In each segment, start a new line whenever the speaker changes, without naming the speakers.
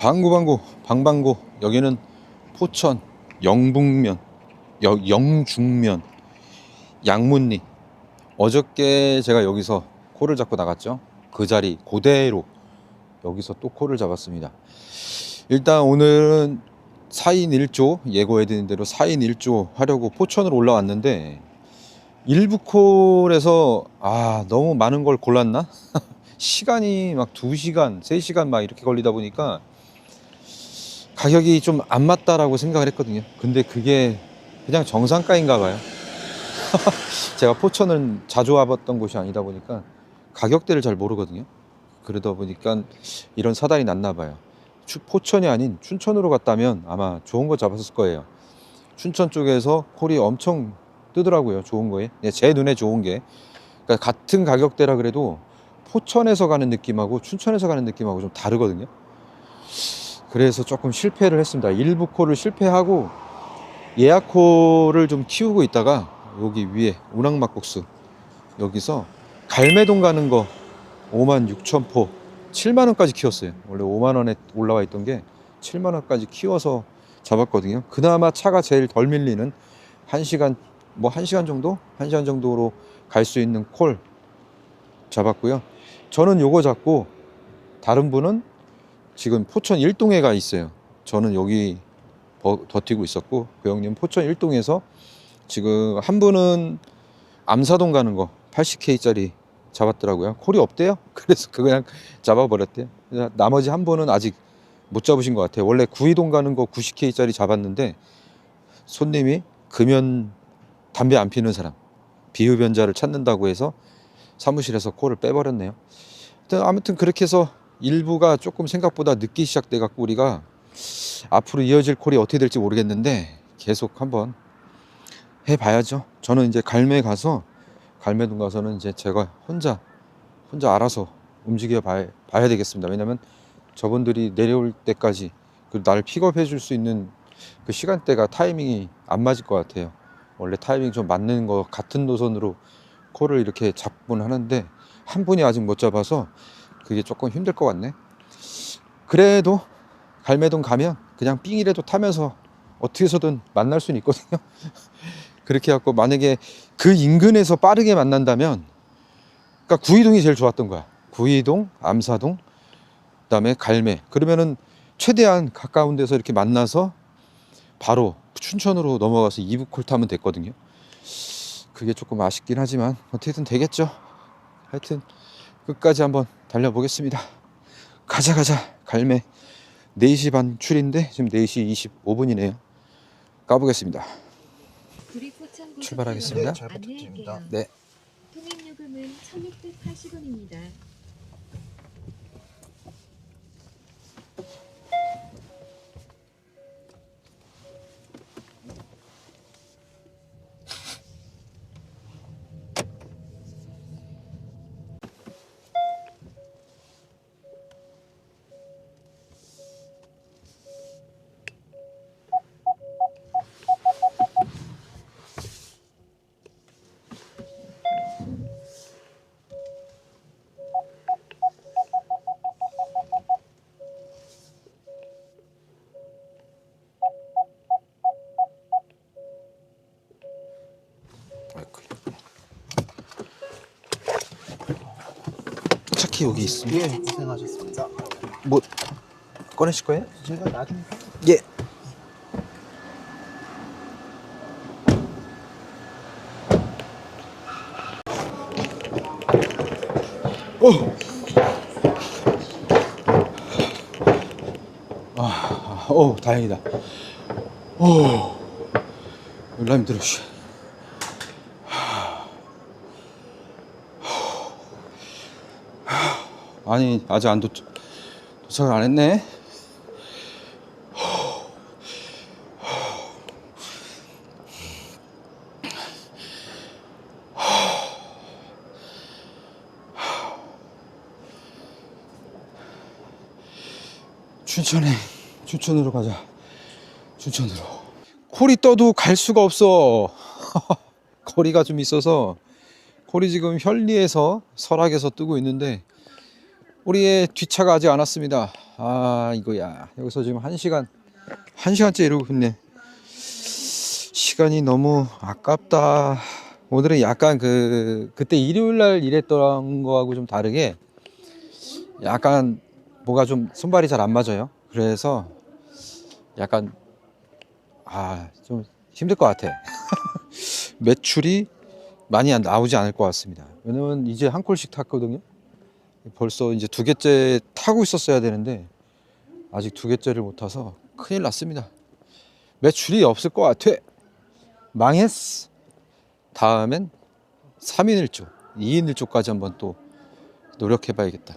방구방구 방방구. 여기는 포천 영북면. 여, 영중면 양문리 어저께 제가 여기서 코를 잡고 나갔죠 그 자리 그대로 여기서 또 코를 잡았습니다 일단 오늘은 4인 1조 예고해드린 대로 4인 1조 하려고 포천으로 올라왔는데 일부 콜에서 아 너무 많은 걸 골랐나? 시간이 막 2시간, 3시간 막 이렇게 걸리다 보니까 가격이 좀 안 맞다라고 생각을 했거든요. 근데 그게 그냥 정상가인가 봐요. 제가 포천은 자주 와봤던 곳이 아니다 보니까 가격대를 잘 모르거든요. 그러다 보니까 이런 사달이 났나 봐요. 추- 포천이 아닌 춘천으로 갔다면 아마 좋은 거 잡았을 거예요. 춘천 쪽에서 콜이 엄청 뜨더라고요. 좋은 거에. 네, 제 눈에 좋은 게. 그러니까 같은 가격대라 그래도 포천에서 가는 느낌하고 춘천에서 가는 느낌하고 좀 다르거든요. 그래서 조금 실패를 했습니다. 일부 콜을 실패하고 예약 콜을 좀 키우고 있다가 여기 위에 운항막국수 여기서 갈매동 가는 거 5만 6천 포 7만 원까지 키웠어요. 원래 5만 원에 올라와 있던 게 7만 원까지 키워서 잡았거든요. 그나마 차가 제일 덜 밀리는 1시간 뭐 1시간 정도? 1시간 정도로 갈 수 있는 콜 잡았고요. 저는 요거 잡고 다른 분은 지금 포천 일동에 가 있어요. 저는 여기 버, 버티고 있었고 그 형님 포천 일동에서 지금 한 분은 암사동 가는 거 80K짜리 잡았더라고요. 콜이 없대요. 그래서 그냥 잡아버렸대요. 나머지 한 분은 아직 못 잡으신 것 같아요. 원래 구이동 가는 거 90K짜리 잡았는데 손님이 금연 담배 안 피는 사람 비흡연자를 찾는다고 해서 사무실에서 콜을 빼버렸네요. 아무튼 그렇게 해서 일부가 조금 생각보다 늦게 시작돼 갖고 우리가 앞으로 이어질 콜이 어떻게 될지 모르겠는데 계속 한번 해봐야죠. 저는 이제 갈매 가서 갈매동 가서는 이제 제가 혼자 혼자 알아서 움직여 봐야, 봐야 되겠습니다. 왜냐면 저분들이 내려올 때까지 그 나를 픽업해 줄 수 있는 그 시간대가 타이밍이 안 맞을 것 같아요. 원래 타이밍 좀 맞는 거 같은 노선으로 콜을 이렇게 잡곤 하는데 한 분이 아직 못 잡아서 그게 조금 힘들 것 같네. 그래도 갈매동 가면 그냥 삥이라도 타면서 어떻게 해서든 만날 수는 있거든요. 그렇게 해갖고 만약에 그 인근에서 빠르게 만난다면 그러니까 구이동이 제일 좋았던 거야. 구이동, 암사동, 그 다음에 갈매. 그러면은 최대한 가까운 데서 이렇게 만나서 바로 춘천으로 넘어가서 이브콜 타면 됐거든요. 그게 조금 아쉽긴 하지만 어떻게든 되겠죠. 하여튼 끝까지 한번 달려보겠습니다. 가자 가자 갈매 4시 반 출인데 지금 4시 25분이네요. 가보겠습니다. 출발하겠습니다.
잘 부탁드립니다.
네.
통행 요금은 1,680원입니다.
차키 여기 있습니다.
예, 고생하셨습니다.
뭐 꺼내실 거예요?
제가 나중에
예. 오. 아, 오, 다행이다. 오, 열나 힘들어. 아니 아직 안 도착 도착을 안 했네. 춘천에 춘천으로 가자. 춘천으로. 콜이 떠도 갈 수가 없어. 거리가 좀 있어서. 콜이 지금 현리에서 설악에서 뜨고 있는데 우리의 뒤차가 아직 안 왔습니다 아 이거야 여기서 지금 한 시간 한 시간째 이러고 있네 시간이 너무 아깝다 오늘은 약간 그 그때 일요일 날 일했던 거하고 좀 다르게 약간 뭐가 좀 손발이 잘 안 맞아요. 그래서 약간 아 좀 힘들 것 같아. 매출이 많이 안 나오지 않을 것 같습니다. 왜냐면 이제 한 콜씩 탔거든요. 벌써 이제 두 개째 타고 있었어야 되는데 아직 두 개째를 못 타서 큰일 났습니다. 매출이 없을 것 같아. 망했어. 다음엔 3인 1조, 2인 1조까지 한번 또 노력해 봐야겠다.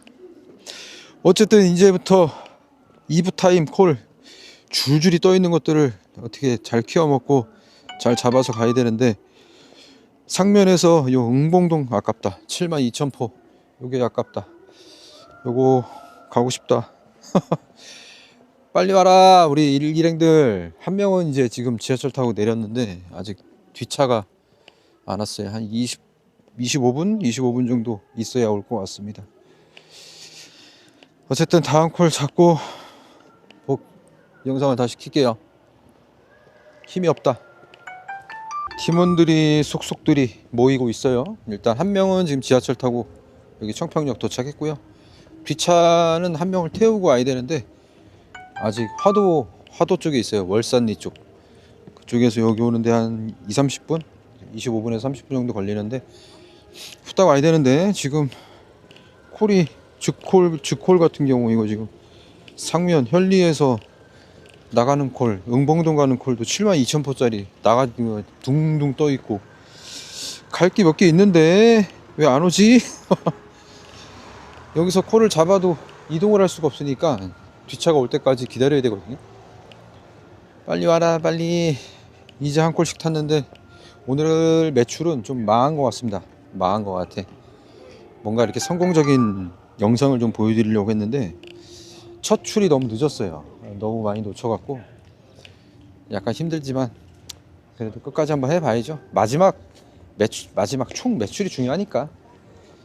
어쨌든 이제부터 2부 타임 콜 줄줄이 떠 있는 것들을 어떻게 잘 키워 먹고 잘 잡아서 가야 되는데 상면에서 요 응봉동 아깝다 72,000포 요게 아깝다 요거 가고 싶다 빨리 와라 우리 일, 일행들 한 명은 이제 지금 지하철 타고 내렸는데 아직 뒤차가 안 왔어요 한 20, 25분 25분 정도 있어야 올 것 같습니다 어쨌든 다음 콜 잡고 복 영상을 다시 킬게요. 힘이 없다. 팀원들이 속속들이 모이고 있어요. 일단 한 명은 지금 지하철 타고 여기 청평역 도착했고요. 뒷차는 한 명을 태우고 와야 되는데 아직 화도 화도 쪽에 있어요. 월산리 쪽. 그쪽에서 여기 오는데 한 2, 30분? 25분에서 30분 정도 걸리는데 후딱 와야 되는데 지금 콜이 즉콜 즉콜 같은 경우 이거 지금 상면 현리에서 나가는 콜 응봉동 가는 콜도 7만 2천 포짜리 나가지고 둥둥 떠 있고 갈 게 몇 개 있는데 왜 안 오지? 여기서 콜을 잡아도 이동을 할 수가 없으니까 뒷차가 올 때까지 기다려야 되거든요. 빨리 와라 빨리 이제 한 콜씩 탔는데 오늘 매출은 좀 망한 것 같습니다. 망한 것 같아. 뭔가 이렇게 성공적인 영상을 좀 보여드리려고 했는데 첫 출이 너무 늦었어요. 너무 많이 놓쳐갖고 약간 힘들지만 그래도 끝까지 한번 해봐야죠. 마지막 매출 마지막 총 매출이 중요하니까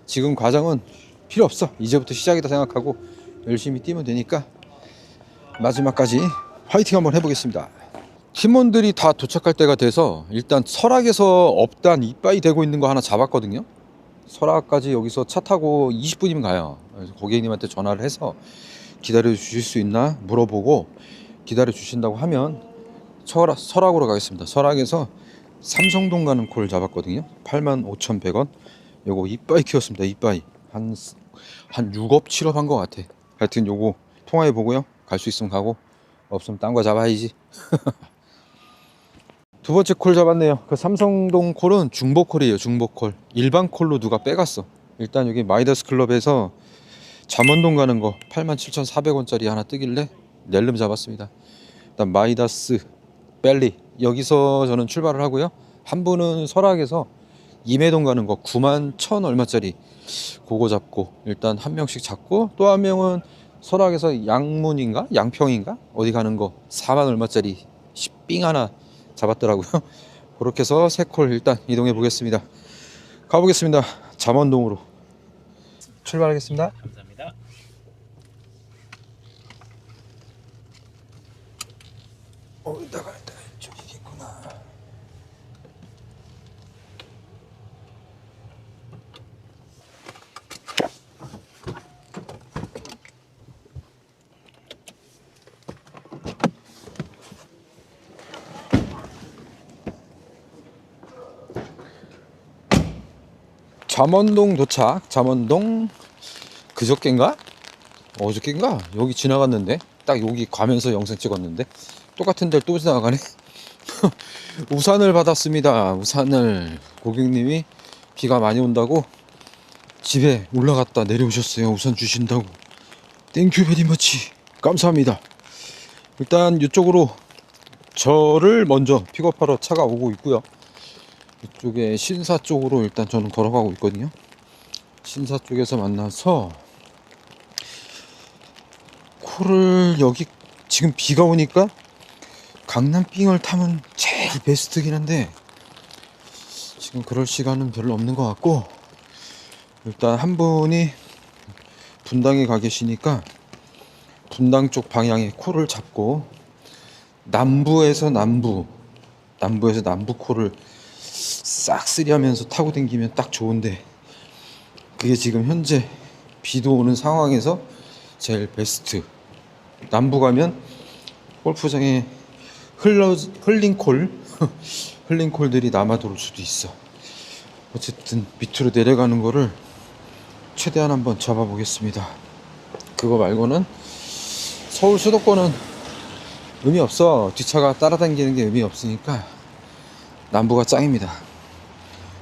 지금 과정은 필요 없어. 이제부터 시작이다 생각하고 열심히 뛰면 되니까 마지막까지 화이팅 한번 해보겠습니다. 팀원들이 다 도착할 때가 돼서 일단 설악에서 업단 이빠이 되고 있는 거 하나 잡았거든요. 설악까지 여기서 차 타고 20분이면 가요. 그래서 고객님한테 전화를 해서 기다려 주실 수 있나 물어보고 기다려 주신다고 하면 설악, 설악으로 가겠습니다. 설악에서 삼성동 가는 콜 잡았거든요. 85,100원. 요거 이빠이 키웠습니다. 이빠이. 한, 한 6업, 7업 한 것 같아. 하여튼 요거 통화해 보고요. 갈 수 있으면 가고 없으면 딴 거 잡아야지. 두 번째 콜 잡았네요. 그 삼성동 콜은 중보 콜이에요. 중보 콜. 일반 콜로 누가 빼갔어. 일단 여기 마이더스 클럽에서 잠원동 가는 거 87,400원짜리 하나 뜨길래 낼름 잡았습니다. 일단 마이다스 벨리 여기서 저는 출발을 하고요. 한 분은 설악에서 임해동 가는 거 9만 1천 얼마짜리 그거 잡고 일단 한 명씩 잡고 또 한 명은 설악에서 양문인가 양평인가 어디 가는 거 4만 얼마짜리 삥 하나 잡았더라고요. 그렇게 해서 세콜 일단 이동해 보겠습니다. 가보겠습니다. 잠원동으로 출발하겠습니다.
감사합니다.
어, 이따가 이따가 저기 있구나. 잠원동 도착. 잠원동 그저께인가? 어저께인가? 여기 지나갔는데 딱 여기 가면서 영상 찍었는데 똑같은 데를 또 지나가네. 우산을 받았습니다. 우산을 고객님이 비가 많이 온다고 집에 올라갔다 내려오셨어요. 우산 주신다고. 땡큐 베리 머치. 감사합니다. 일단 이쪽으로 저를 먼저 픽업하러 차가 오고 있고요. 이쪽에 신사 쪽으로 일단 저는 걸어가고 있거든요. 신사 쪽에서 만나서 콜을 여기 지금 비가 오니까 강남빙을 타면 제일 베스트긴 한데 지금 그럴 시간은 별로 없는 것 같고 일단 한 분이 분당에 가 계시니까 분당 쪽 방향의 콜을 잡고 남부에서 남부 남부에서 남부 콜을 싹쓸이 하면서 타고 댕기면 딱 좋은데 그게 지금 현재 비도 오는 상황에서 제일 베스트. 남부 가면 골프장에 흘러, 흘린 콜 흘린 콜들이 남아 돌 수도 있어. 어쨌든 밑으로 내려가는 거를 최대한 한번 잡아 보겠습니다. 그거 말고는 서울 수도권은 의미 없어. 뒷차가 따라다니는 게 의미 없으니까 남부가 짱입니다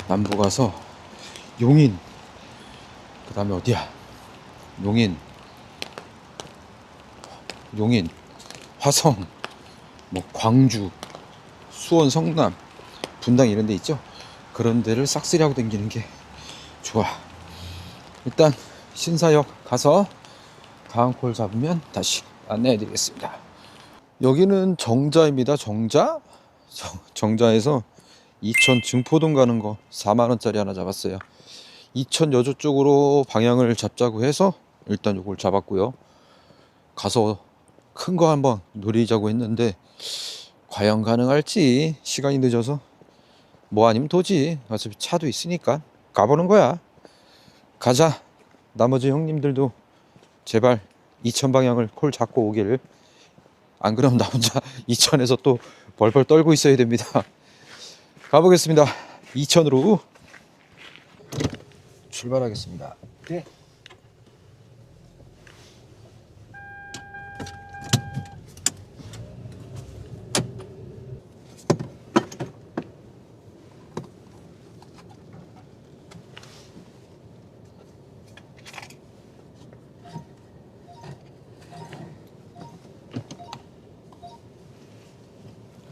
남부 가서 용인 그 다음에 어디야? 용인 용인 화성 뭐 광주 수원 성남 분당 이런 데 있죠? 그런 데를 싹쓸이 하고 다니는 게 좋아. 일단 신사역 가서 강콜 잡으면 다시 안내해 드리겠습니다. 여기는 정자입니다. 정자? 정, 정자에서 이천 증포동 가는 거 4만원짜리 하나 잡았어요. 이천 여주 쪽으로 방향을 잡자고 해서 일단 요걸 잡았고요. 가서 큰 거 한번 노리자고 했는데 과연 가능할지 시간이 늦어서 뭐 아니면 도지. 어차피 차도 있으니까 가보는 거야. 가자. 나머지 형님들도 제발 이천 방향을 콜 잡고 오길. 안 그러면 나 혼자 이천에서 또 벌벌 떨고 있어야 됩니다 가보겠습니다. 이천으로 출발하겠습니다.
네.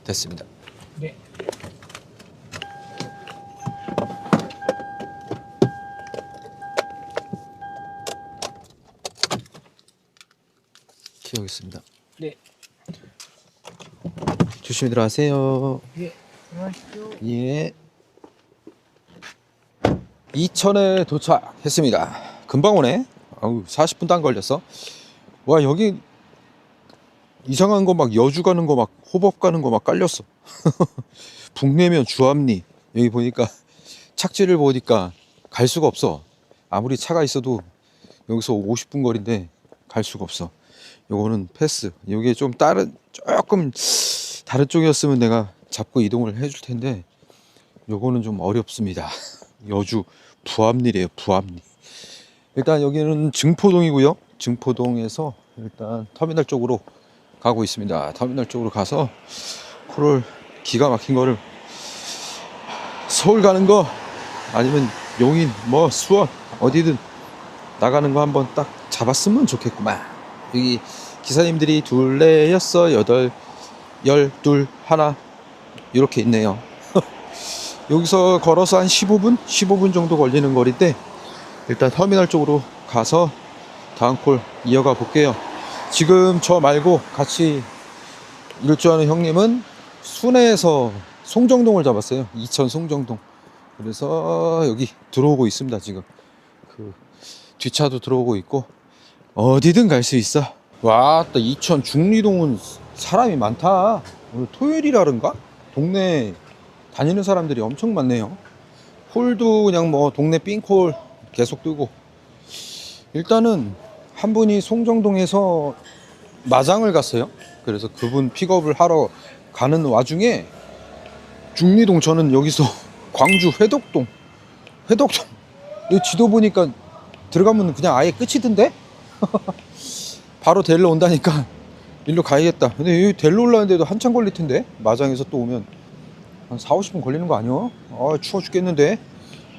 됐습니다 키우겠습니다
네.
조심히 들어가세요
예. 들어가십시오.
예. 이천에 도착했습니다. 금방 오네. 아우 40분도 안 걸렸어. 와 여기 이상한 거 막 여주 가는 거 막 호법 가는 거 막 깔렸어. 북내면 주암리 여기 보니까 착지를 보니까 갈 수가 없어. 아무리 차가 있어도 여기서 50분 거리인데 갈 수가 없어. 요거는 패스. 요게 좀 다른 조금 다른 쪽이었으면 내가 잡고 이동을 해줄 텐데 요거는 좀 어렵습니다. 여주 부암리래요. 부암리. 일단 여기는 증포동이고요. 증포동에서 일단 터미널 쪽으로 가고 있습니다. 터미널 쪽으로 가서 코를 기가 막힌 거를 서울 가는 거 아니면 용인 뭐 수원 어디든 나가는 거 한번 딱 잡았으면 좋겠구만. 여기 기사님들이 둘레 여섯 여덟 열둘 하나 이렇게 있네요. 여기서 걸어서 한 15분? 15분 정도 걸리는 거리인데 일단 터미널 쪽으로 가서 다음 콜 이어가 볼게요. 지금 저 말고 같이 일주하는 형님은 순회에서 송정동을 잡았어요. 이천 송정동. 그래서 여기 들어오고 있습니다. 지금 그 뒷차도 들어오고 있고 어디든 갈 수 있어. 와, 또 이천 중리동은 사람이 많다. 오늘 토요일이라는가? 동네 다니는 사람들이 엄청 많네요. 홀도 그냥 뭐 동네 삥콜 계속 뜨고. 일단은 한 분이 송정동에서 마장을 갔어요. 그래서 그분 픽업을 하러 가는 와중에 중리동 저는 여기서 광주 회덕동 회덕동 이 지도 보니까 들어가면 그냥 아예 끝이던데 바로 데리러 온다니까 일로 가야겠다. 근데 여기 데리러 올라는데도 한참 걸릴 텐데? 마장에서 또 오면. 한 4, 50분 걸리는 거 아니야? 아 추워 죽겠는데?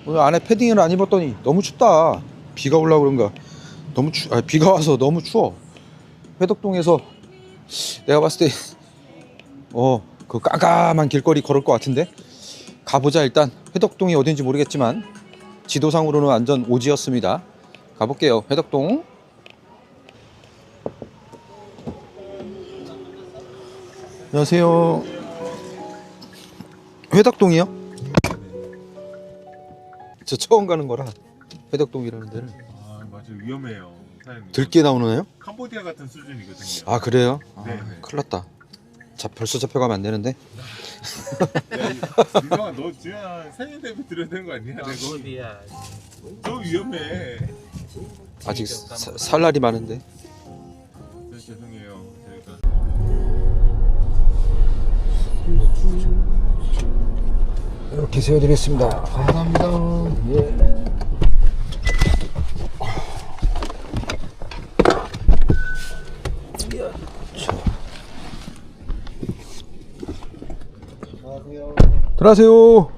오늘 안에 패딩을 안 입었더니 너무 춥다. 비가 올라 그런가. 너무 추 아, 비가 와서 너무 추워. 회덕동에서 내가 봤을 때어그 깜깜한 길거리 걸을 것 같은데? 가보자 일단. 회덕동이 어딘지 모르겠지만 지도상으로는 완전 오지였습니다. 가볼게요. 회덕동 안녕하세요. 회덕동이요? 저 처음 가는 거라 회덕동이라는 데를
아 맞아 위험해요 사장님
들게 나오나요?
캄보디아 같은 수준이거든요
아 그래요? 아,
네.
큰일 났다. 자 벌써 잡혀가면 안 되는데.
야, 민성아 너 지금 생일 대비 들어야 되는 거 아니야?
캄보디아
너 위험해
아직 사- 살 날이 많은데. 이렇게 세워드리겠습니다. 감사합니다. 예. 들어가세요.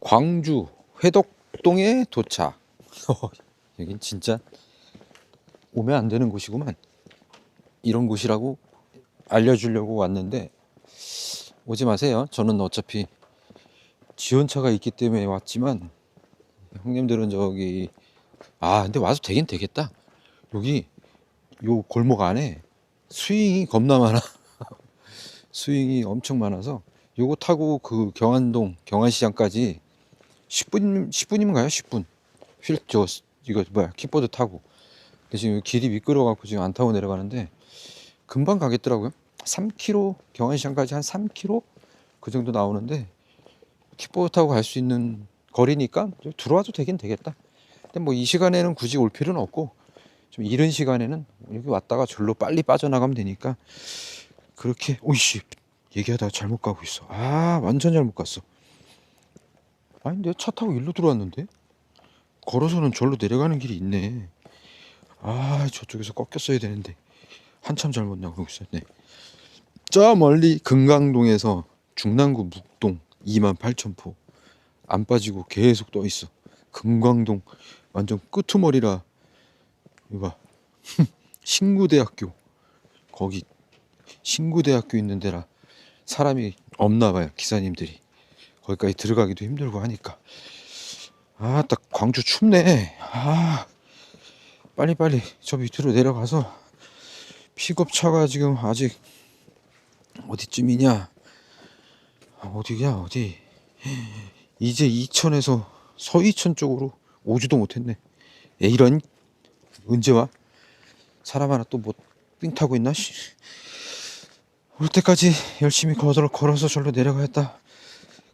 광주 회덕동에 도착. 여긴 진짜 오면 안 되는 곳이구만. 이런 곳이라고 알려주려고 왔는데 오지 마세요. 저는 어차피 지원차가 있기 때문에 왔지만 형님들은 저기 아 근데 와서 되긴 되겠다. 여기 요 골목 안에 스윙이 겁나 많아. 스윙이 엄청 많아서 요거 타고 그 경안동 경안시장까지 10분 10분이면 가요 10분. 휠저 이거 뭐야 킥보드 타고. 근데 지금 길이 미끄러 갖고 지금 안 타고 내려가는데 금방 가겠더라고요. 3km 경안시장까지 한 3km 그 정도 나오는데 킥보드 타고 갈 수 있는 거리니까 좀 들어와도 되긴 되겠다. 근데 뭐 이 시간에는 굳이 올 필요는 없고 좀 이른 시간에는 여기 왔다가 절로 빨리 빠져나가면 되니까 그렇게 오이씨 얘기하다가 잘못 가고 있어. 아 완전 잘못 갔어. 아니 내가 차 타고 일로 들어왔는데 걸어서는 절로 내려가는 길이 있네. 아 저쪽에서 꺾였어야 되는데 한참 잘못 나가고 있었네. 저 멀리 금강동에서 중랑구 묵동 2만 8천 포. 안 빠지고 계속 떠 있어. 금강동 완전 끄트머리라. 이거 봐. 신구대학교. 거기 신구대학교 있는 데라 사람이 없나 봐요 기사님들이. 거기까지 들어가기도 힘들고 하니까. 아 딱 광주 춥네. 아 빨리빨리 저 밑으로 내려가서 픽업차가 지금 아직 어디쯤이냐. 아, 어디야 어디? 이제 이천에서 서이천 쪽으로 오지도 못했네. 에 이런 언제 와 사람 하나 또뭐삥 타고 있나? 씨. 올 때까지 열심히 걸어, 걸어서 절로 내려가겠다.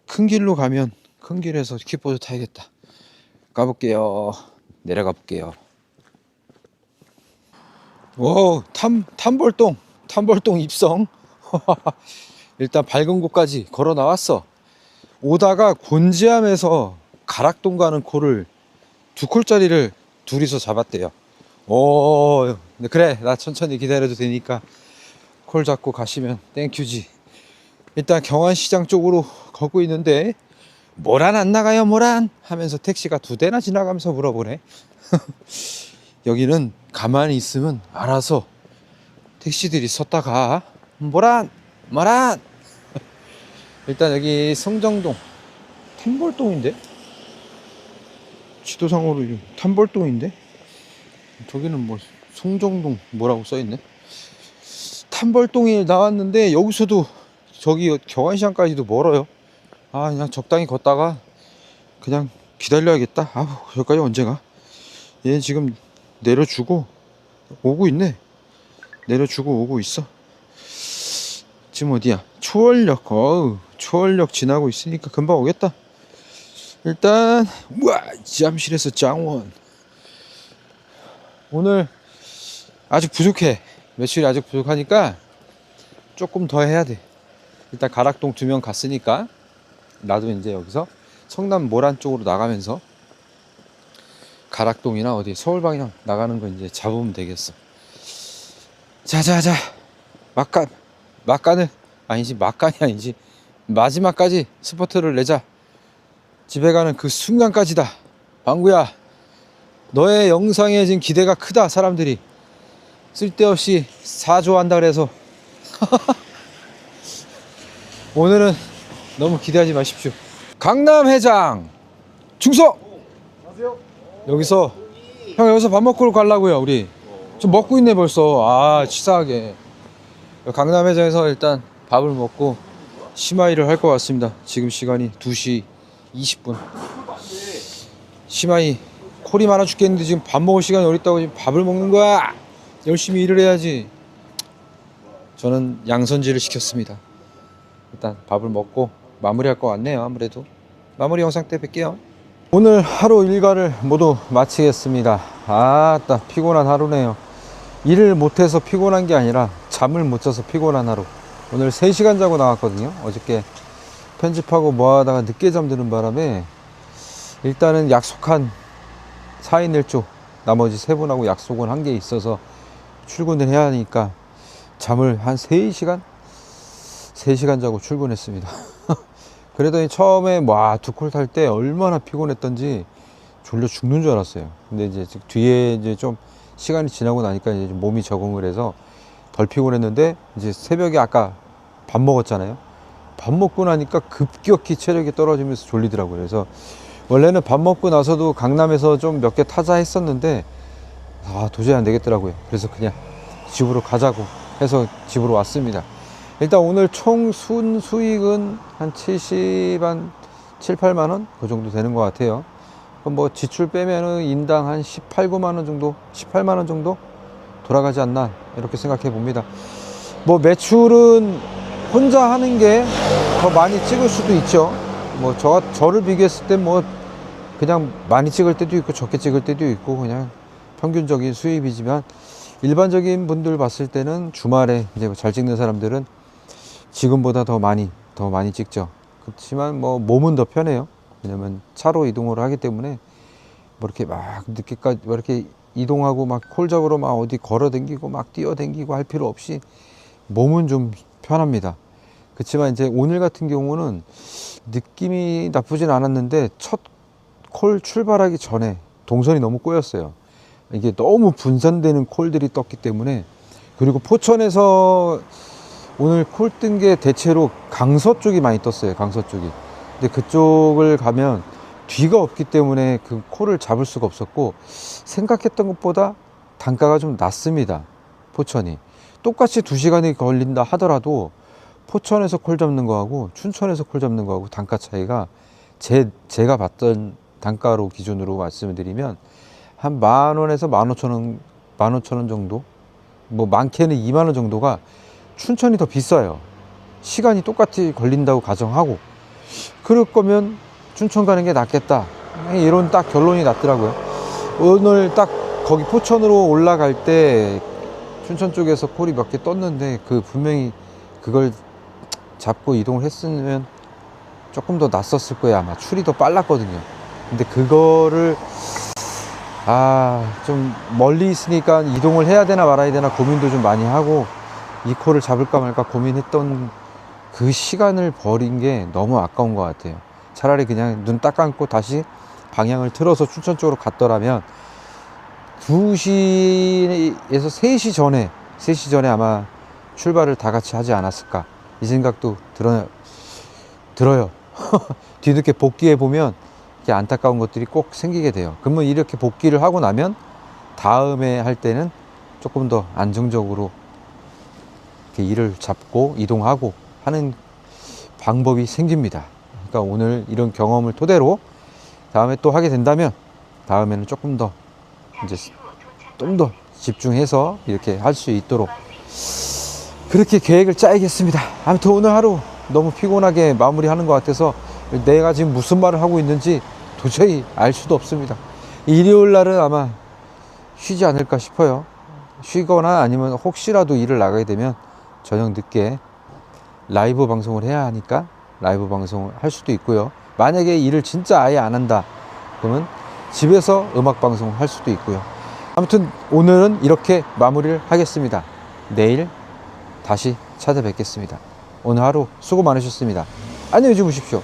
큰 길로 가면 큰 길에서 킥보드 타야겠다. 가볼게요. 내려가 볼게요. 오 탐, 탐벌동 탐벌동 입성 일단 밝은 곳까지 걸어 나왔어. 오다가 곤지암에서 가락동 가는 콜을 두 콜짜리를 둘이서 잡았대요. 오, 네, 그래. 나 천천히 기다려도 되니까 콜 잡고 가시면 땡큐지. 일단 경안시장 쪽으로 걷고 있는데 모란 안 나가요, 모란? 하면서 택시가 두 대나 지나가면서 물어보네. 여기는 가만히 있으면 알아서 택시들이 섰다가 모란 모란 일단 여기 성정동. 탐벌동인데? 지도상으로 이거 탐벌동인데? 저기는 뭐 송정동 뭐라고 써있네? 탐벌동에 나왔는데 여기서도 저기 경안시장까지도 멀어요. 아 그냥 적당히 걷다가 그냥 기다려야겠다. 아우 여기까지 언제 가 얘 지금 내려주고 오고 있네. 내려주고 오고 있어. 지금 어디야? 초월역. 어우, 초월역 지나고 있으니까 금방 오겠다. 일단 우와 잠실에서 장원. 오늘 아직 부족해. 며칠이 아직 부족하니까 조금 더 해야 돼. 일단 가락동 두 명 갔으니까 나도 이제 여기서 성남 모란 쪽으로 나가면서 가락동이나 어디 서울 방향 나가는 거 이제 잡으면 되겠어. 자자자 막간 막간을 아니지 막간이 아니지. 마지막까지 스포트를 내자. 집에 가는 그 순간까지다. 방구야 너의 영상에 지금 기대가 크다 사람들이. 쓸데없이 사조한다 그래서. 오늘은 너무 기대하지 마십시오. 강남해장 충성 여기서 형 여기서 밥 먹고 가려고요 우리. 좀 먹고 있네 벌써. 아 치사하게 강남회장에서 일단 밥을 먹고 심하이를 할 것 같습니다. 지금 시간이 2시 20분. 심하이 콜이 많아 죽겠는데 지금 밥 먹을 시간이 어딨다고 지금 밥을 먹는 거야. 열심히 일을 해야지. 저는 양선지를 시켰습니다. 일단 밥을 먹고 마무리할 것 같네요. 아무래도 마무리 영상 때 뵐게요. 오늘 하루 일과를 모두 마치겠습니다. 아따 피곤한 하루네요. 일을 못해서 피곤한 게 아니라 잠을 못 자서 피곤한 하루. 오늘 3시간 자고 나왔거든요. 어저께 편집하고 뭐 하다가 늦게 잠드는 바람에 일단은 약속한 4인 1조 나머지 세 분하고 약속은 한 게 있어서 출근을 해야 하니까 잠을 한 3시간? 3시간 자고 출근했습니다. 그러더니 처음에 와두콜 탈 때 얼마나 피곤했던지 졸려 죽는 줄 알았어요. 근데 이제 뒤에 이제 좀 시간이 지나고 나니까 이제 좀 몸이 적응을 해서 덜 피곤했는데 이제 새벽에 아까 밥 먹었잖아요. 밥 먹고 나니까 급격히 체력이 떨어지면서 졸리더라고요. 그래서 원래는 밥 먹고 나서도 강남에서 좀 몇 개 타자 했었는데 아 도저히 안 되겠더라고요. 그래서 그냥 집으로 가자고 해서 집으로 왔습니다. 일단 오늘 총 순 수익은 한 70, 한 7, 8만 원? 그 정도 되는 것 같아요. 그럼 뭐 지출 빼면은 인당 한 18, 9만 원 정도? 18만 원 정도? 돌아가지 않나? 이렇게 생각해 봅니다. 뭐 매출은 혼자 하는 게 더 많이 찍을 수도 있죠. 뭐 저, 저를 비교했을 때 뭐 그냥 많이 찍을 때도 있고 적게 찍을 때도 있고 그냥 평균적인 수입이지만 일반적인 분들 봤을 때는 주말에 이제 잘 찍는 사람들은 지금보다 더 많이 더 많이 찍죠. 그렇지만 뭐 몸은 더 편해요. 왜냐면 차로 이동을 하기 때문에 뭐 이렇게 막 늦게까지 뭐 이렇게 이동하고 막 콜적으로 막 어디 걸어 댕기고 막 뛰어 댕기고 할 필요 없이 몸은 좀 편합니다. 그렇지만 이제 오늘 같은 경우는 느낌이 나쁘진 않았는데 첫 콜 출발하기 전에 동선이 너무 꼬였어요. 이게 너무 분산되는 콜들이 떴기 때문에 그리고 포천에서 오늘 콜 뜬 게 대체로 강서 쪽이 많이 떴어요. 강서 쪽이. 근데 그쪽을 가면 뒤가 없기 때문에 그 콜을 잡을 수가 없었고 생각했던 것보다 단가가 좀 낮습니다. 포천이. 똑같이 두시간이 걸린다 하더라도 포천에서 콜 잡는 거하고 춘천에서 콜 잡는 거하고 단가 차이가 제, 제가 봤던 단가로 기준으로 말씀을 드리면 한 만 원에서 만 오천 원, 만 오천 원 정도? 뭐 많게는 2만 원 정도가 춘천이 더 비싸요. 시간이 똑같이 걸린다고 가정하고 그럴 거면 춘천 가는 게 낫겠다. 이런 딱 결론이 났더라고요. 오늘 딱 거기 포천으로 올라갈 때 춘천 쪽에서 콜이 몇 개 떴는데 그 분명히 그걸 잡고 이동을 했으면 조금 더 낫었을 거예요 아마 출이 더 빨랐거든요. 근데 그거를 아 좀 멀리 있으니까 이동을 해야 되나 말아야 되나 고민도 좀 많이 하고 이 콜을 잡을까 말까 고민했던 그 시간을 버린 게 너무 아까운 것 같아요. 차라리 그냥 눈 딱 감고 다시 방향을 틀어서 춘천 쪽으로 갔더라면 2시에서 3시 전에 3시 전에 아마 출발을 다 같이 하지 않았을까 이 생각도 들어, 들어요. 뒤늦게 복귀해 보면 이렇게 안타까운 것들이 꼭 생기게 돼요. 그러면 이렇게 복귀를 하고 나면 다음에 할 때는 조금 더 안정적으로 이렇게 일을 잡고 이동하고 하는 방법이 생깁니다. 그러니까 오늘 이런 경험을 토대로 다음에 또 하게 된다면 다음에는 조금 더 이제 좀 더 집중해서 이렇게 할 수 있도록 그렇게 계획을 짜야겠습니다. 아무튼 오늘 하루 너무 피곤하게 마무리하는 것 같아서 내가 지금 무슨 말을 하고 있는지 도저히 알 수도 없습니다. 일요일 날은 아마 쉬지 않을까 싶어요. 쉬거나 아니면 혹시라도 일을 나가게 되면 저녁 늦게 라이브 방송을 해야 하니까 라이브 방송을 할 수도 있고요. 만약에 일을 진짜 아예 안 한다. 그러면 집에서 음악 방송을 할 수도 있고요. 아무튼 오늘은 이렇게 마무리를 하겠습니다. 내일 다시 찾아뵙겠습니다. 오늘 하루 수고 많으셨습니다. 안녕히 주무십시오.